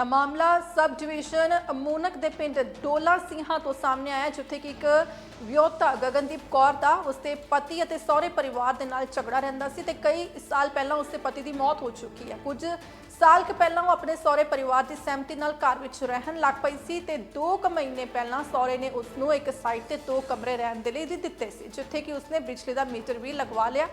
ਤਾਂ ਮਾਮਲਾ sub division Moonak ਦੇ ਪਿੰਡ ਡੋਲਾ ਸਿੰਘਾਂ ਤੋਂ ਸਾਹਮਣੇ ਆਇਆ, ਜਿੱਥੇ ਕਿ ਇੱਕ ਵਿਆਹੁਤਾ ਗਗਨਦੀਪ ਕੌਰ ਦਾ ਉਸਦੇ ਪਤੀ ਅਤੇ ਸਹੁਰੇ ਪਰਿਵਾਰ ਦੇ ਨਾਲ ਝਗੜਾ ਰਹਿੰਦਾ ਸੀ ਤੇ ਕਈ ਸਾਲ ਪਹਿਲਾਂ ਉਸਦੇ ਪਤੀ ਦੀ ਮੌਤ ਹੋ ਚੁੱਕੀ ਹੈ। ਕੁਝ ਸਾਲ ਕੁ ਪਹਿਲਾਂ ਉਹ ਆਪਣੇ ਸਹੁਰੇ ਪਰਿਵਾਰ ਦੀ ਸਹਿਮਤੀ ਨਾਲ ਘਰ ਵਿੱਚ ਰਹਿਣ ਲੱਗ ਪਈ ਸੀ ਤੇ 2 ਕੁ ਮਹੀਨੇ ਪਹਿਲਾਂ ਸਹੁਰੇ ਨੇ ਉਸ ਨੂੰ ਇੱਕ ਸਾਈਟ ਤੇ ਦੋ ਕਮਰੇ ਰਹਿਣ ਦੇ ਲਈ ਦੇ ਦਿੱਤੇ ਸੀ, ਜਿੱਥੇ ਕਿ ਉਸਨੇ ਬਿਜਲੀ ਦਾ ਮੀਟਰ ਵੀ ਲਗਵਾ ਲਿਆ।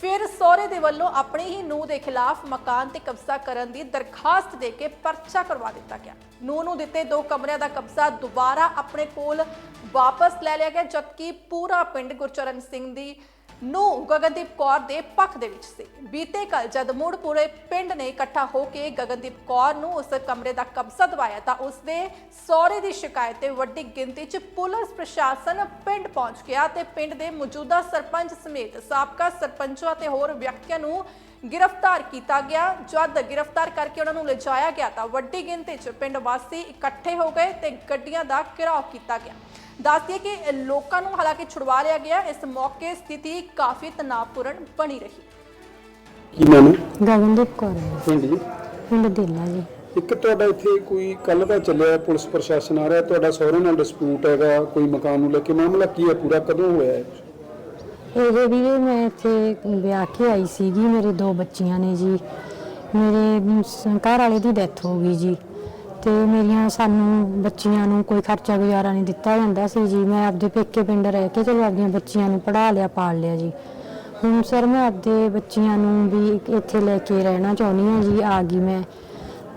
ਫਿਰ ਸਹੁਰੇ ਦੇ ਵੱਲੋਂ ਆਪਣੀ ਹੀ ਨੂੰਹ ਦੇ ਖਿਲਾਫ ਮਕਾਨ ਤੇ ਕਬਜ਼ਾ ਕਰਨ ਦੀ ਦਰਖਾਸਤ ਦੇ ਕੇ ਪਰਚਾ ਕਰਵਾ ਦਿੱਤਾ ਗਿਆ। ਨੂੰਹ ਨੂੰ ਦਿੱਤੇ ਦੋ ਕਮਰਿਆਂ ਦਾ ਕਬਜ਼ਾ ਦੁਬਾਰਾ ਆਪਣੇ ਕੋਲ ਵਾਪਸ ਲੈ ਲਿਆ ਗਿਆ, ਜਦਕਿ ਪੂਰਾ ਪਿੰਡ ਗੁਰਚਰਨ ਸਿੰਘ ਦੀ ਨੂੰ ਗਗਨਦੀਪ ਕੌਰ ਦੇ ਪੱਖ ਦੇ ਵਿੱਚ ਸੀ। ਬੀਤੇ ਕੱਲ ਜਦ ਮੁੜ ਪੂਰੇ ਪਿੰਡ ਨੇ ਇਕੱਠਾ ਹੋ ਕੇ ਗਗਨਦੀਪ ਕੌਰ ਨੂੰ ਉਸ ਕਮਰੇ ਦਾ ਕਬਜ਼ਾ ਦਵਾਇਆ ਤਾਂ ਉਸ ਦੇ ਸਹੁਰੇ ਦੀ ਸ਼ਿਕਾਇਤ ਤੇ ਵੱਡੀ ਗਿਣਤੀ 'ਚ ਪੁਲਿਸ ਪ੍ਰਸ਼ਾਸਨ ਪਿੰਡ ਪਹੁੰਚ ਗਿਆ ਤੇ ਪਿੰਡ ਦੇ ਮੌਜੂਦਾ ਸਰਪੰਚ ਸਮੇਤ ਸਾਬਕਾ ਸਰਪੰਚਾਂ ਤੇ ਹੋਰ ਵਿਅਕਤੀਆਂ ਨੂੰ ਗ੍ਰਿਫਤਾਰ ਕੀਤਾ ਗਿਆ। ਜਦ ਗ੍ਰਿਫਤਾਰ ਕਰਕੇ ਉਹਨਾਂ ਨੂੰ ਲਿਜਾਇਆ ਗਿਆ ਤਾਂ ਵੱਡੀ ਗਿਣਤੀ 'ਚ ਪਿੰਡ ਵਾਸੀ ਇਕੱਠੇ ਹੋ ਗਏ ਤੇ ਗੱਡੀਆਂ ਦਾ ਘਿਰਾਓ ਕੀਤਾ ਗਿਆ। ਦੱਸਦੀਏ ਕਿ ਲੋਕਾਂ ਨੂੰ ਹਾਲਾਂਕਿ ਛੁਡਵਾ ਲਿਆ ਗਿਆ। ਇਸ ਮੌਕੇ ਸਥਿਤੀ ਕਾਫੀ ਤਣਾਅਪੂਰਨ ਬਣੀ ਰਹੀ। ਕੀ ਨਾਮ ਹੈ? ਗਗਨਦੀਪ ਕੌਰ। ਹੈ ਪਿੰਡ ਜੀ? ਪਿੰਡ ਦੇਲਾ ਜੀ। ਇੱਕ ਤੁਹਾਡਾ ਇੱਥੇ ਕੋਈ ਕੱਲ ਦਾ ਚੱਲਿਆ ਪੁਲਿਸ ਪ੍ਰਸ਼ਾਸਨ ਆ ਰਿਹਾ ਤੁਹਾਡਾ ਸਹੁਰੇ ਨਾਲ ਡਿਸਪਿਊਟ ਹੈਗਾ ਕੋਈ ਮਕਾਨ ਨੂੰ ਲੈ ਕੇ। ਮਾਮਲਾ ਕੀ ਹੈ? ਪੂਰਾ ਕਦੋਂ ਹੋਇਆ ਹੈ? ਇਹਦੇ ਵੀਰੇ ਮੈਂ ਇੱਥੇ ਵਿਆਹ ਕੇ ਆਈ ਸੀਗੀ, ਮੇਰੇ ਦੋ ਬੱਚੀਆਂ ਨੇ ਜੀ। ਮੇਰੇ ਸ- ਘਰ ਵਾਲੇ ਦੀ ਡੈਥ ਹੋ ਗਈ ਜੀ। ਤੇ ਮੇਰੀਆਂ ਸਾਨੂੰ ਬੱਚੀਆਂ ਨੂੰ ਕੋਈ ਖਰਚਾ ਗੁਜ਼ਾਰਾ ਨਹੀਂ ਦਿੱਤਾ ਜਾਂਦਾ ਸੀ ਜੀ। ਮੈਂ ਆਪਦੇ ਪੇਕੇ ਪਿੰਡ ਰਹਿ ਕੇ ਚਲੋ ਆਪਦੀਆਂ ਬੱਚੀਆਂ ਨੂੰ ਪੜ੍ਹਾ ਲਿਆ, ਪਾਲ ਲਿਆ ਜੀ। ਹੁਣ ਸਰ ਮੈਂ ਆਪਦੇ ਬੱਚੀਆਂ ਨੂੰ ਵੀ ਇੱਥੇ ਲੈ ਕੇ ਰਹਿਣਾ ਚਾਹੁੰਦੀ ਹਾਂ ਜੀ। ਆ ਗਈ ਮੈਂ।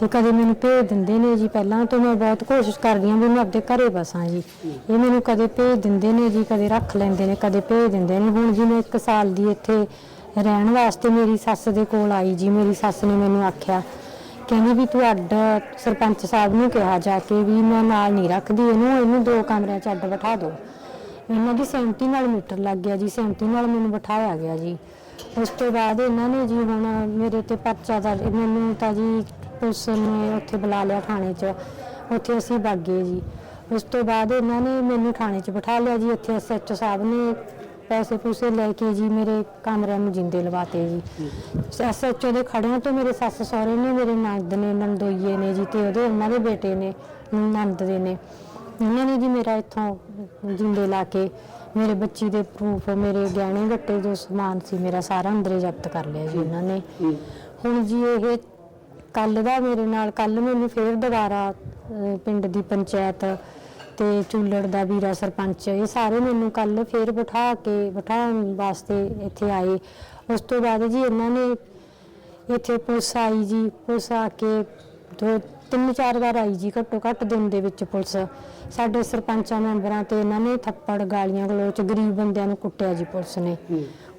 ਤੇ ਕਦੇ ਮੈਨੂੰ ਭੇਜ ਦਿੰਦੇ ਨੇ ਜੀ ਪਹਿਲਾਂ ਤੋਂ ਮੈਂ ਬਹੁਤ ਕੋਸ਼ਿਸ਼ ਕਰਦੀ ਹਾਂ ਵੀ ਮੈਂ ਆਪਦੇ ਘਰੇ ਬਸਾਂ ਜੀ। ਇਹ ਮੈਨੂੰ ਕਦੇ ਭੇਜ ਦਿੰਦੇ ਨੇ ਜੀ, ਕਦੇ ਰੱਖ ਲੈਂਦੇ ਨੇ, ਕਦੇ ਭੇਜ ਦਿੰਦੇ ਨੇ। ਹੁਣ ਜੀ ਮੈਂ 1 ਸਾਲ ਦੀ ਇੱਥੇ ਰਹਿਣ ਵਾਸਤੇ ਮੇਰੀ ਸੱਸ ਦੇ ਕੋਲ ਆਈ ਜੀ। ਮੇਰੀ ਸੱਸ ਨੇ ਮੈਨੂੰ ਆਖਿਆ, ਕਹਿੰਦੀ ਵੀ ਤੂੰ ਅੱਡ ਸਰਪੰਚ ਸਾਹਿਬ ਨੂੰ ਕਿਹਾ ਜਾ ਕੇ ਵੀ ਮੈਂ ਨਾਲ ਨਹੀਂ ਰੱਖਦੀ, ਇਹਨੂੰ ਇਹਨੂੰ ਦੋ ਕਮਰਿਆਂ 'ਚ ਅੱਡ ਬਿਠਾ ਦਿਓ ਇਹਨਾਂ ਦੀ ਸਹਿਮਤੀ ਨਾਲ ਮੀਟਰ ਲੱਗ ਗਿਆ ਜੀ, ਸਹਿਮਤੀ ਨਾਲ ਮੈਨੂੰ ਬਿਠਾਇਆ ਗਿਆ ਜੀ। ਉਸ ਤੋਂ ਬਾਅਦ ਇਹਨਾਂ ਨੇ ਜੀ ਹੁਣ ਮੇਰੇ ਤੇ ਪਰਚਾ ਦਰਜ, ਮੈਨੂੰ ਤਾਂ ਜੀ ਪੁਲਿਸ ਨੇ ਉੱਥੇ ਬੁਲਾ ਲਿਆ ਥਾਣੇ 'ਚ। ਉੱਥੇ ਅਸੀਂ ਬਾਗੇ ਜੀ। ਉਸ ਤੋਂ ਬਾਅਦ ਇਹਨਾਂ ਨੇ ਮੈਨੂੰ ਥਾਣੇ 'ਚ ਬਿਠਾ ਲਿਆ ਜੀ। ਉੱਥੇ ਐਸਐਚਓ ਸਾਹਿਬ ਨੇ ਪੈਸੇ ਪੂਸੇ ਲੈ ਕੇ ਜੀ ਮੇਰੇ ਕਮਰਿਆਂ ਨੂੰ ਜਿੰਦੇ ਲਵਾਤੇ ਜੀ। ਐਸਐਚਓ ਦੇ ਖੜਿਆਂ ਤੋਂ ਮੇਰੇ ਸੱਸ ਸਹੁਰੇ ਨੇ ਮੇਰੇ ਨੰਦ ਨੇ ਨੰਦੋਈਏ ਨੇ ਜੀ ਤੇ ਉਹਦੇ ਉਹਨਾਂ ਦੇ ਬੇਟੇ ਨੇ ਨੰਦ ਦੇ ਨੇ। ਉਹਨਾਂ ਨੇ ਜੀ ਮੇਰਾ ਇੱਥੋਂ ਜਿੰਦੇ ਲਾ ਕੇ ਮੇਰੇ ਬੱਚੀ ਦੇ ਪ੍ਰੂਫ ਮੇਰੇ ਗਹਿਣੇ ਗੱਟੇ ਜੋ ਸਮਾਨ ਸੀ ਮੇਰਾ ਸਾਰਾ ਅੰਦਰੇ ਜ਼ਬਤ ਕਰ ਲਿਆ ਜੀ ਉਹਨਾਂ ਨੇ। ਹੁਣ ਜੀ ਇਹ ਕੱਲ ਦਾ ਮੇਰੇ ਨਾਲ ਕੱਲ ਮੈਨੂੰ ਫੇਰ ਦੁਬਾਰਾ ਅਹ, ਪਿੰਡ ਦੀ ਪੰਚਾਇਤ ਤੇ ਚੂਲੜ ਦਾ ਵੀਰਾ ਸਰਪੰਚ ਇਹ ਸਾਰੇ ਮੈਨੂੰ ਕੱਲ ਫੇਰ ਬਿਠਾ ਕੇ ਬਿਠਾਉਣ ਵਾਸਤੇ ਇੱਥੇ ਆਏ। ਉਸ ਤੋਂ ਬਾਅਦ ਜੀ ਇਹਨਾਂ ਨੇ ਇੱਥੇ ਪੁਲਿਸ ਆਈ ਜੀ ਪੁਲਿਸ ਆ ਕੇ ਦੋ ਤਿੰਨ ਚਾਰ ਵਾਰ ਆਈ ਜੀ ਘੱਟੋ ਘੱਟ ਦਿਨ ਦੇ ਵਿੱਚ ਪੁਲਿਸ। ਸਾਡੇ ਸਰਪੰਚਾਂ ਮੈਂਬਰਾਂ ਤੇ ਇਹਨਾਂ ਨੇ ਥੱਪੜ ਗਾਲੀਆਂ ਗਲੋਚ ਗਰੀਬ ਬੰਦਿਆਂ ਨੂੰ ਕੁੱਟਿਆ ਜੀ ਪੁਲਿਸ ਨੇ।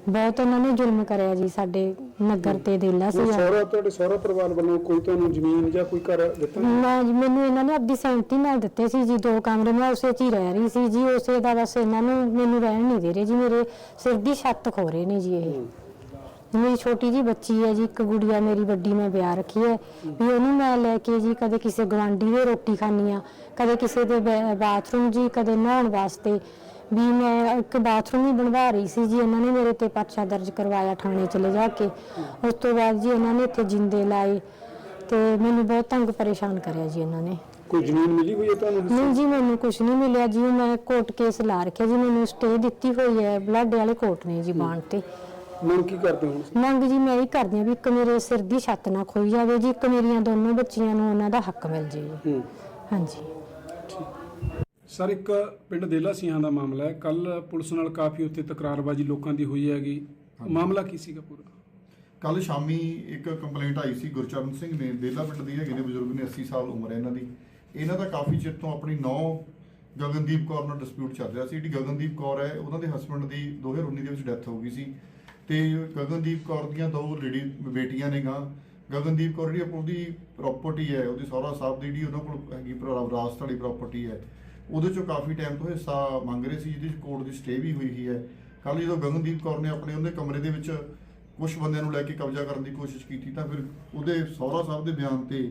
ਬਹੁਤ ਉਹਨਾਂ ਨੇ ਜ਼ੁਲਮ ਕਰਿਆ ਜੀ ਸਾਡੇ ਨਗਰ ਤੇ ਦੇਲਾ ਸੀ ਸਹੁਰਾ ਤੁਹਾਡੇ ਸਹੁਰਾ ਪਰਿਵਾਰ ਵੱਲੋਂ ਕੋਈ ਤੁਹਾਨੂੰ ਜ਼ਮੀਨ ਜਾਂ ਕੋਈ ਘਰ ਦਿੱਤਾ ਮੈਂ ਜੀ- ਮੈਨੂੰ ਇਹਨਾਂ ਨੇ ਆਪਣੀ ਸਹਿਮਤੀ ਨਾਲ ਦਿੱਤੇ ਸੀ ਜੀ ਦੋ ਕਮਰੇ ਮੈਂ ਉਸੇ 'ਚ ਹੀ ਰਹਿ ਰਹੀ ਸੀ ਜੀ ਉਸੇ ਦਾ ਬਸ ਇਹਨਾਂ ਨੂੰ ਮੈਨੂੰ ਰਹਿਣ ਨਹੀਂ ਦੇ ਰਹੇ ਜੀ ਮੇਰੇ ਸਿਰ ਦੀ ਛੱਤ ਖੋ ਰਹੇ ਨੇ ਜੀ ਇਹ। ਮੇਰੀ ਛੋਟੀ ਜੀ ਬੱਚੀ ਹੈ ਜੀ ਇੱਕ ਗੁੜੀਆ ਮੇਰੀ ਵੱਡੀ ਮੈਂ ਵਿਆਹ ਰੱਖੀ ਹੈ। ਵੀ ਉਹਨੂੰ ਮੈਂ ਲੈ ਕੇ ਜੀ ਕਦੇ ਕਿਸੇ ਗਵਾਂਢੀ ਦੇ ਰੋਟੀ ਖਾਣੀ ਆ ਕਦੇ ਕਿਸੇ ਦੇ ਬਾਥਰੂਮ ਜੀ ਕਦੇ ਨਹਾਉਣ ਵਾਸਤੇ। ਵੀ ਮੈਂ ਇੱਕ ਬਾਥਰੂਮ ਹੀ ਬਣਵਾ ਰਹੀ ਸੀ ਜੀ ਇਹਨਾਂ ਨੇ ਮੇਰੇ ਤੇ ਪਰਚਾ ਦਰਜ ਕਰਵਾਇਆ ਥਾਣੇ ਚ ਲੈ ਜਾ ਕੇ। ਉਸ ਤੋਂ ਬਾਅਦ ਜੀ ਇਹਨਾਂ ਨੇ ਇੱਥੇ ਜਿੰਦੇ ਲਾਏ ਤੇ ਮੈਨੂੰ ਬਹੁਤ ਤੰਗ ਪਰੇਸ਼ਾਨ ਕਰਿਆ ਜੀ ਇਹਨਾਂ ਨੇ। ਕੋਈ ਜ਼ਮੀਨ ਮਿਲੀ ਹੋਈ ਹੈ ਤੁਹਾਨੂੰ ਨਹੀਂ ਜੀ ਮੈਨੂੰ ਕੁਝ ਨਹੀਂ ਮਿਲਿਆ ਜੀ ਮੈਂ ਕੋਰਟ ਕੇਸ ਲਾ ਰੱਖਿਆ ਜੀ ਮੈਨੂੰ ਸਟੇ ਦਿੱਤੀ ਹੋਈ ਹੈ ਬਲਾਡੇ ਵਾਲੇ ਕੋਰਟ ਨੇ ਜੀ ਬਾਣ ਤੇ। ਮੰਗ ਕੀ ਕਰਦੇ ਹੋ ਹੁਣ ਮੰਗ ਜੀ ਮੈਂ ਇਹ ਕਰਦੀ ਹਾਂ ਵੀ ਇੱਕ ਮੇਰੇ ਸਿਰ ਦੀ ਛੱਤ ਨਾ ਖੋਈ ਜਾਵੇ ਜੀ ਇੱਕ ਮੇਰੀਆਂ ਦੋਨੋਂ ਬੱਚੀਆਂ ਨੂੰ ਉਹਨਾਂ ਦਾ ਹੱਕ ਮਿਲ ਜੇ ਜੀ। ਹੂੰ। ਹਾਂਜੀ। ਸਰ ਇੱਕ ਪਿੰਡ ਦੇਲਾ ਸਿੰਘਾਂ ਦਾ ਮਾਮਲਾ ਹੈ। ਕੱਲ ਪੁਲਿਸ ਨਾਲ ਕਾਫੀ ਉੱਥੇ ਤਕਰਾਰਬਾਜ਼ੀ ਲੋਕਾਂ ਦੀ ਹੋਈ ਹੈਗੀ। ਮਾਮਲਾ ਕੀ ਸੀਗਾ ਪੂਰਾ? ਕੱਲ ਸ਼ਾਮੀ ਇੱਕ ਕੰਪਲੇਂਟ ਆਈ ਸੀ ਗੁਰਚਰਨ ਸਿੰਘ ਨੇ ਦੇਲਾ ਪਿੰਡ ਦੀ ਹੈਗੇ ਨੇ ਬਜ਼ੁਰਗ ਨੇ 80 ਸਾਲ ਉਮਰ ਹੈ ਇਹਨਾਂ ਦੀ। ਇਹਨਾਂ ਦਾ ਕਾਫੀ ਚਿਰ ਤੋਂ ਆਪਣੀ ਨੌ ਗਗਨਦੀਪ ਕੌਰ ਨਾਲ ਡਿਸਪਿਊਟ ਚੱਲ ਰਿਹਾ ਸੀ। ਜਿਹੜੀ ਗਗਨਦੀਪ ਕੌਰ ਹੈ ਉਹਨਾਂ ਦੇ ਹਸਬੰਡ ਦੀ 2019 ਦੇ ਵਿੱਚ ਡੈਥ ਹੋ ਗਈ ਸੀ। ਤੇ ਗਗਨਦੀਪ ਕੌਰ ਦੀਆਂ ਦੋ ਲੇਡੀ ਬੇਟੀਆਂ ਨੇ ਗਾ ਗਗਨਦੀਪ ਕੌਰ ਜਿਹੜੀ ਉਹਦੀ ਪ੍ਰਾਪਰਟੀ ਹੈ ਉਹਦੀ ਸਹੁਰਾ ਸਾਹਿਬ ਦੀ ਜਿਹੜੀ ਉਹਨਾਂ ਕੋਲ ਹੈਗੀ ਵਿਰਾਸਤ ਵਾਲੀ ਪ੍ਰਾਪਰਟੀ ਹੈ ਉਹਦੇ ਚੋਂ ਕਾਫੀ ਟਾਈਮ ਤੋਂ ਹਿੱਸਾ ਮੰਗ ਰਹੇ ਸੀ ਜਿਹਦੀ ਕੋਰਟ ਦੀ ਸਟੇ ਵੀ ਹੋਈ ਹੀ ਹੈ। ਕੱਲ ਜਦੋਂ ਗਗਨਦੀਪ ਕੌਰ ਨੇ ਆਪਣੇ ਉਹਦੇ ਕਮਰੇ ਦੇ ਵਿੱਚ ਕੁਝ ਬੰਦਿਆਂ ਨੂੰ ਲੈ ਕੇ ਕਬਜ਼ਾ ਕਰਨ ਦੀ ਕੋਸ਼ਿਸ਼ ਕੀਤੀ ਤਾਂ ਫਿਰ ਉਹਦੇ ਸਹੁਰਾ ਸਾਹਿਬ ਦੇ ਬਿਆਨ ਤੇ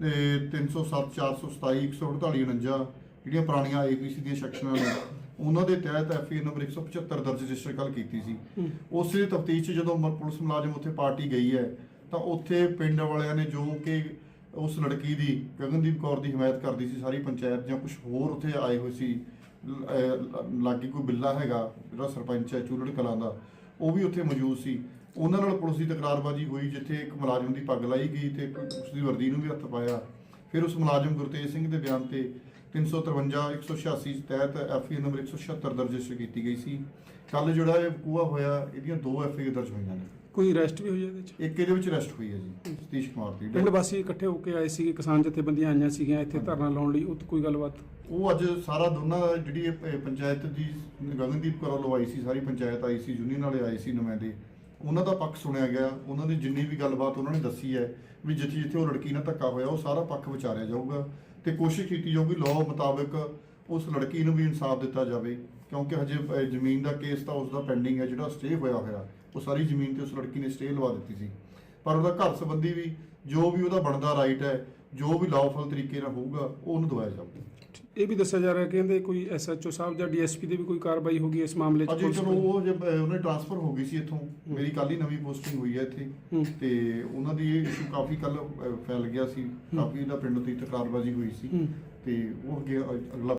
ਤੇ 307 427 148 49 ਜਿਹੜੀਆਂ ਪੁਰਾਣੀਆਂ ਆਈਪੀਸੀ ਦੀਆਂ ਸੈਕਸ਼ਨਾਂ ਨੇ ਉਹਨਾਂ ਦੇ ਤਹਿਤ ਐਫਏ ਨੰਬਰ 175 ਦਰਜ ਰਜਿਸਟਰ ਕੱਲ ਕੀਤੀ ਸੀ। ਉਸੇ ਤਫਤੀਸ਼ 'ਚ ਜਦੋਂ ਪੁਲਿਸ ਮੁਲਾਜ਼ਮ ਉੱਥੇ ਪਾਰਟੀ ਗਈ ਹੈ ਤਾਂ ਉੱਥੇ ਪਿੰਡ ਵਾਲਿਆਂ ਨੇ ਜੋ ਕਿ ਉਸ ਲੜਕੀ ਦੀ, ਗਗਨਦੀਪ ਕੌਰ ਦੀ ਹਮਾਇਤ ਕਰਦੀ ਸੀ ਸਾਰੀ ਪੰਚਾਇਤ ਜਾਂ ਕੁਝ ਹੋਰ ਉੱਥੇ ਆਏ ਹੋਏ ਸੀ ਲ- ਲਾਗੇ ਕੋਈ ਬਿੱਲਾ ਹੈਗਾ, ਜਿਹੜਾ ਸਰਪੰਚ ਹੈ, ਚੂਲੜ ਕਲਾਂ ਦਾ, ਉਹ ਵੀ ਉੱਥੇ ਮੌਜੂਦ ਸੀ। ਉਹਨਾਂ ਨਾਲ ਪੁਲਿਸ ਦੀ ਤਕਰਾਰਬਾਜ਼ੀ ਹੋਈ, ਜਿੱਥੇ ਇੱਕ ਮੁਲਾਜ਼ਮ ਦੀ ਪੱਗ ਲਾਈ ਗਈ ਤੇ ਇੱਕ ਉਸ ਦੀ ਵਰਦੀ ਨੂੰ ਵੀ ਹੱਥ ਪਾਇਆ। ਫਿਰ ਉਸ ਮੁਲਾਜ਼ਮ ਗੁਰਤੇਜ ਸਿੰਘ ਦੇ ਬਿਆਨ ਤੇ 353 186 ਤਹਿਤ ਐਫਆਈ ਨੰਬਰ 176 ਦਰਜ ਰਜਿਸਟਰ ਕੀਤੀ ਗਈ ਸੀ। ਕੱਲ ਜਿਹੜਾ ਇਹ ਕੂਆ ਹੋਇਆ ਇਹਦੀਆਂ ਦੋ ਐਫਆਈ ਦਰਜ ਹੋਈਆਂ ਨੇ। ਕੋਈ ਅਰੈਸਟ ਵੀ ਹੋਈ ਹੈ ਇਹਦੇ ਚ ਇੱਕ ਇਹਦੇ ਵਿੱਚ ਅਰੈਸਟ ਹੋਈ ਹੈ ਜੀ ਸਤੀਸ਼ ਕੁਮਾਰ ਦੀ। ਪਿੰਡ ਵਾਸੀ ਇਕੱਠੇ ਹੋ ਕੇ ਆਏ ਸੀਗੇ ਕਿਸਾਨ ਜਥੇਬੰਦੀਆਂ ਆਈਆਂ ਸੀਗੀਆਂ ਇੱਥੇ ਧਰਨਾ ਲਾਉਣ ਲਈ ਉਹ ਤੋਂ ਕੋਈ ਗੱਲਬਾਤ? ਉਹ ਅੱਜ ਸਾਰਾ ਦੋਨਾਂ ਦਾ ਜਿਹੜੀ ਇਹ ਪ- ਪੰਚਾਇਤ ਦੀ ਗਗਨਦੀਪ ਕੌਰ ਵੱਲੋਂ ਆਈ ਸੀ ਸਾਰੀ ਪੰਚਾਇਤ ਆਈ ਸੀ ਯੂਨੀਅਨ ਵਾਲੇ ਆਏ ਸੀ ਨੁਮਾਇੰਦੇ ਉਹਨਾਂ ਦਾ ਪੱਖ ਸੁਣਿਆ ਗਿਆ ਉਹਨਾਂ ਦੀ ਜਿੰਨੀ ਵੀ ਗੱਲਬਾਤ ਉਹਨਾਂ ਨੇ ਦੱਸੀ ਹੈ ਵੀ ਜਿੱਥੇ ਜਿੱਥੇ ਉਹ ਲੜਕੀ ਨਾਲ ਧੱਕਾ ਹੋਇਆ ਉਹ ਸਾਰਾ ਪੱਖ ਵਿਚਾਰਿਆ ਜਾਊਗਾ। ਤੇ ਕੋਸ਼ਿਸ਼ ਕੀਤੀ ਜਾਊਗੀ ਲਾਅ ਮੁਤਾਬਕ ਉਸ ਲੜਕੀ ਨੂੰ ਵੀ ਇਨਸਾਫ ਦਿੱਤਾ ਜਾਵੇ ਕਿਉਂਕਿ ਹਜੇ ਅ, ਜ਼ਮੀਨ ਦਾ ਕੇਸ ਤਾਂ ਉਸ ਦਾ ਪੈਂਡਿੰਗ ਹੈ ਜਿਹੜਾ ਸਟੇ ਹੋਇਆ ਹੋਇਆ ਉਹ ਸਾਰੀ ਜ਼ਮੀਨ ਤੇ ਉਸ ਲੜਕੀ ਨੇ ਸਟੇ ਲਵਾ ਦਿੱਤੀ ਸੀ। ਪਰ ਉਹਦਾ ਘਰ ਸੰਬੰਧੀ ਵੀ ਜੋ ਵੀ ਉਹਦਾ ਬਣਦਾ ਰਾਈਟ ਹੈ ਜੋ ਵੀ ਲਾਅਫੁਲ ਤਰੀਕੇ ਨਾਲ ਹੋਊਗਾ ਉਹ ਉਹਨੂੰ ਦਵਾਇਆ ਜਾਊਗਾ। ਇਹ ਵੀ ਦੱਸਿਆ ਜਾ ਰਿਹਾ ਕਿ ਕਹਿੰਦੇ ਕੋਈ ਐਸਐਚਓ ਸਾਹਿਬ ਜਾਂ ਡੀਐਸਪੀ ਦੀ ਵੀ ਕੋਈ ਕਾਰਵਾਈ ਹੋਗੀ ਇਸ ਮਾਮਲੇ 'ਚ ਅਜੇ ਪੁਲਿਸ ਚਲੋ ਵੱਲੋਂ? ਉਹ ਜਦ ਉਹਨੇ ਟ੍ਰਾਂਸਫਰ ਹੋ ਗਈ ਸੀ ਇੱਥੋਂ ਮੇਰੀ ਕੱਲ ਹੀ ਨਵੀਂ ਪੋਸਟਿੰਗ ਹੋਈ ਹੈ ਇੱਥੇ ਹੂੰ। ਤੇ ਉਹਨਾਂ ਦੀ ਇਹ ਇਸ਼ੂ ਕਾਫੀ ਕੱਲ ਫੈਲ ਗਿਆ ਸੀ ਕਾਫੀ ਇਹਦਾ ਪਿੰਡ ਦੀ ਤਕਰਾਰਬਾਜ਼ੀ ਹੋਈ ਸੀ ਹੂੰ। ਤੇ ਉਹ ਅੱਗੇ ਅ- ਅਗਲਾ